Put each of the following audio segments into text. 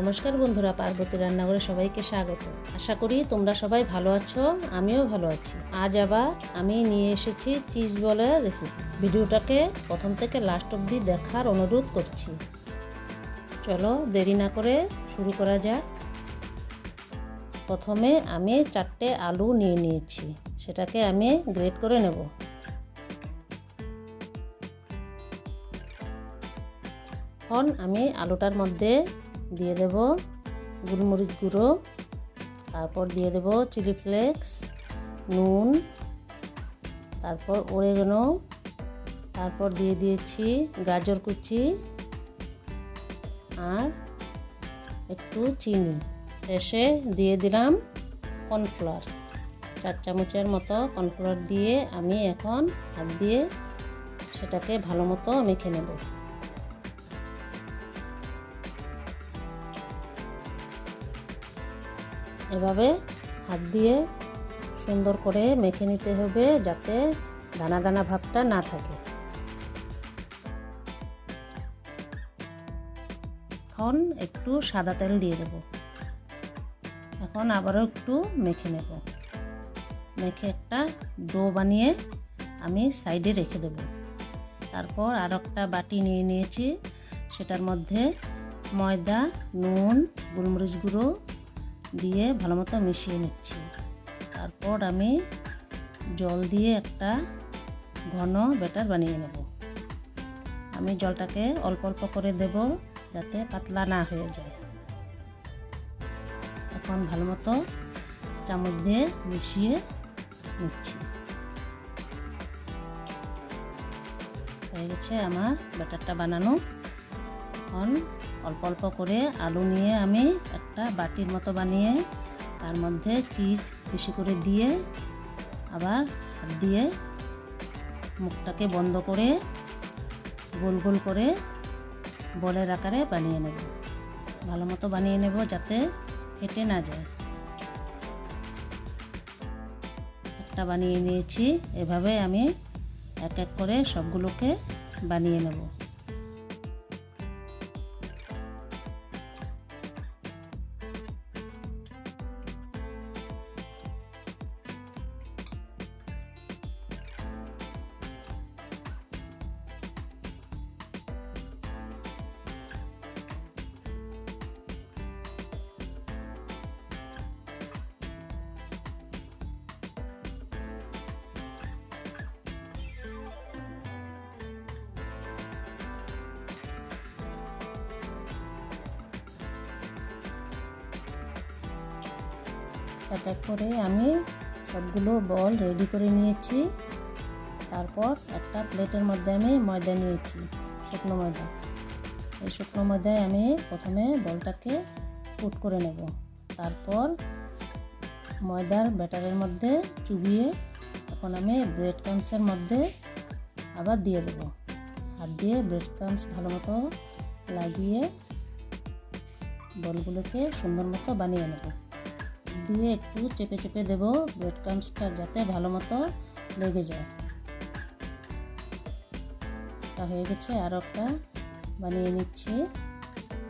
নমস্কার বন্ধুরা, পার্বতী রান্নাঘরে সবাইকে স্বাগত। আশা করি তোমরা সবাই ভালো আছো, আমিও ভালো আছি। আজ আবার আমি নিয়ে এসেছি চিজ বলের রেসিপি ভিডিওটাকে প্রথম থেকে লাস্ট অবধি দেখার অনুরোধ করছি। চলো দেরি না করে শুরু করা যাক। প্রথমে আমি চারটে আলু নিয়ে নিয়েছি, সেটাকে আমি গ্রেট করে নেব। এখন আমি আলুটার মধ্যে দিয়ে দেব গোলমরিচ গুঁড়ো। তারপর দিয়ে দেব চিলি ফ্লেক্স, নুন, তারপর ওরেগানো তারপর দিয়ে দিয়েছি গাজর কুচি আর একটু চিনি। শেষে দিয়ে দিলাম কর্নফ্লাওয়ার। চার চামচের মতো কর্নফ্লাওয়ার দিয়ে আমি এখন হাত দিয়ে সেটাকে ভালো মতো মেখে নেব। এভাবে হাত দিয়ে সুন্দর করে মেখে নিতে হবে যাতে দানা দানা ভাবটা না থাকে। এখন একটু সাদা তেল দিয়ে দেব। এখন আবারও একটু মেখে নেব। মেখে একটা ডো বানিয়ে আমি সাইডে রেখে দেব। তারপর আর একটা বাটি নিয়ে নিয়েছি। সেটার মধ্যে ময়দা, নুন, গোলমরিচ গুঁড়ো দিয়ে ভালো মতো মিশিয়ে নিচ্ছি। তারপর আমি জল দিয়ে একটা ঘন ব্যাটার বানিয়ে নেব। আমি জলটাকে অল্প অল্প করে দেব যাতে পাতলা না হয়ে যায়। এখন ভালো মতো চামচ দিয়ে মিশিয়ে নিচ্ছি। হয়ে গেছে আমার ব্যাটারটা বানানো। এখন অল্প অল্প করে আলু নিয়ে আমি একটা বাটির মতো বানিয়ে তার মধ্যে চিজ বেশি করে দিয়ে আবার হাত দিয়ে মুখটাকে বন্ধ করে গোল গোল করে বলের আকারে বানিয়ে নেব। ভালো মতো বানিয়ে নেব যাতে ফেটে না যায়। একটা বানিয়ে নিয়েছি। এভাবে আমি এক এক করে সবগুলোকে বানিয়ে নেব। এক এক করে আমি সবগুলো বল রেডি করে নিয়েছি। তারপর একটা প্লেটের মধ্যে আমি ময়দা নিয়েছি, শুকনো ময়দা। এই শুকনো ময়দায় আমি প্রথমে বলটাকে পুট করে নেব। তারপর ময়দার ব্যাটারের মধ্যে চুবিয়ে এখন আমি ব্রেড ক্রামসের মধ্যে আবার দিয়ে দেব। হাত দিয়ে ব্রেড ক্রামস ভালো মতো লাগিয়ে বলগুলোকে সুন্দর মতো বানিয়ে নেব। দিয়ে একটু চেপে চেপে দেবো ব্রেড ক্রামসটা যাতে ভালো মতো লেগে যায়। তা হয়ে গেছে আরও একটা বানিয়ে নিচ্ছি।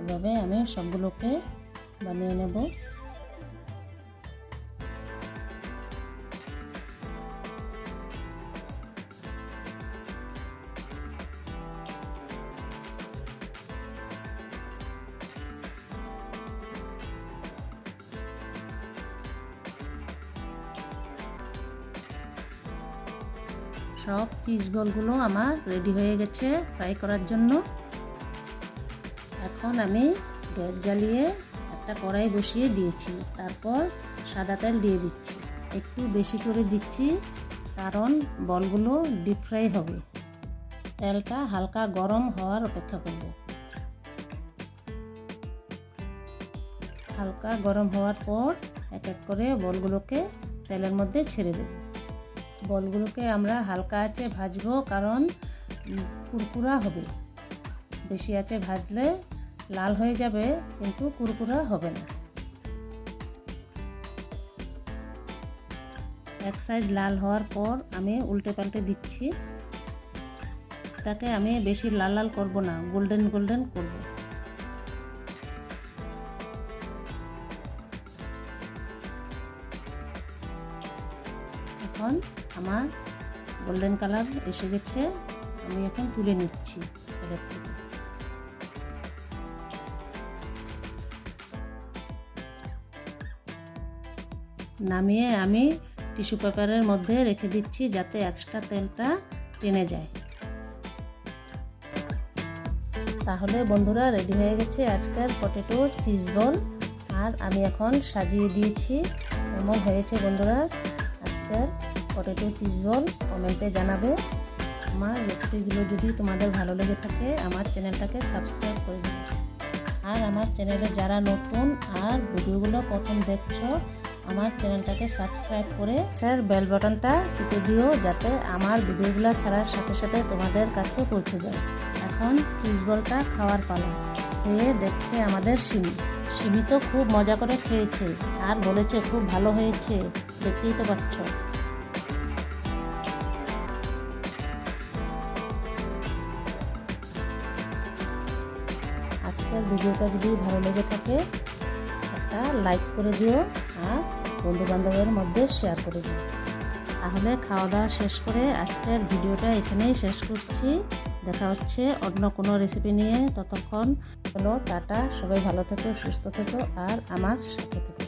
এভাবে আমি সবগুলোকে বানিয়ে নেব। সব চিজ বলগুলো আমার রেডি হয়ে গেছে ফ্রাই করার জন্য। এখন আমি গ্যাস জ্বালিয়ে একটা কড়াই বসিয়ে দিয়েছি, তারপর সাদা তেল দিয়ে দিচ্ছি। একটু বেশি করে দিচ্ছি, কারণ বলগুলো ডিপ ফ্রাই হবে। তেলটা হালকা গরম হওয়ার অপেক্ষা করব। হালকা গরম হওয়ার পর এক এক করে বলগুলোকে তেলের মধ্যে ছেড়ে দেবো। বলগুলোকে আমরা হালকা আছে ভাজবো, কারণ কুরকুরা হবে। বেশি আছে ভাজলে লাল হয়ে যাবে, কিন্তু কুরকুরা হবে না। এক সাইড লাল হওয়ার পর আমি উল্টে পাল্টে দিচ্ছি। এটাকে আমি বেশি লাল লাল করব না, গোল্ডেন গোল্ডেন করব। এখন আমার গোল্ডেন কালার এসে গেছে, আমি এখন তুলে নিচ্ছি নামিয়ে আমি টিস্যু পেপারের মধ্যে রেখে দিচ্ছি যাতে এক্সট্রা তেলটা টেনে যায়। তাহলে বন্ধুরা রেডি হয়ে গেছে আজকের পটেটো চিজ বল আর আমি এখন সাজিয়ে দিয়েছি, কেমন হয়েছে বন্ধুরা আজকের পটেটো চিজ বল কমেন্টে জানাবে। আমার রেসিপিগুলো যদি তোমাদের ভালো লেগে থাকে, আমার চ্যানেলটাকে সাবস্ক্রাইব করে দেবে। আর আমার চ্যানেলে যারা নতুন, আর ভিডিওগুলো প্রথম দেখছ, আমার চ্যানেলটাকে সাবস্ক্রাইব করে স্যার বেল বাটনটা টিপে দিও, যাতে আমার ভিডিওগুলো ছাড়ার সাথে সাথে তোমাদের কাছে পৌঁছে যায়। এখন চিজ বলটা খাওয়ার পালা। খেয়ে দেখছে আমাদের সিমি সিমি তো খুব মজা করে খেয়েছে, আর বলেছে খুব ভালো হয়েছে, দেখতেই তো পাচ্ছ। আজকের ভিডিওটা যদি ভালো লেগে থাকে, একটা লাইক করে দিও আর বন্ধুবান্ধবের মধ্যে শেয়ার করে দিও। তাহলে খাওয়া দাওয়া শেষ করে আজকের ভিডিওটা এখানেই শেষ করছি। দেখা হচ্ছে অন্য কোনো রেসিপি নিয়ে ততক্ষণ। হলো টাটা। সবাই ভালো থেকো, সুস্থ থেকো আর আমার সাথে থেকো।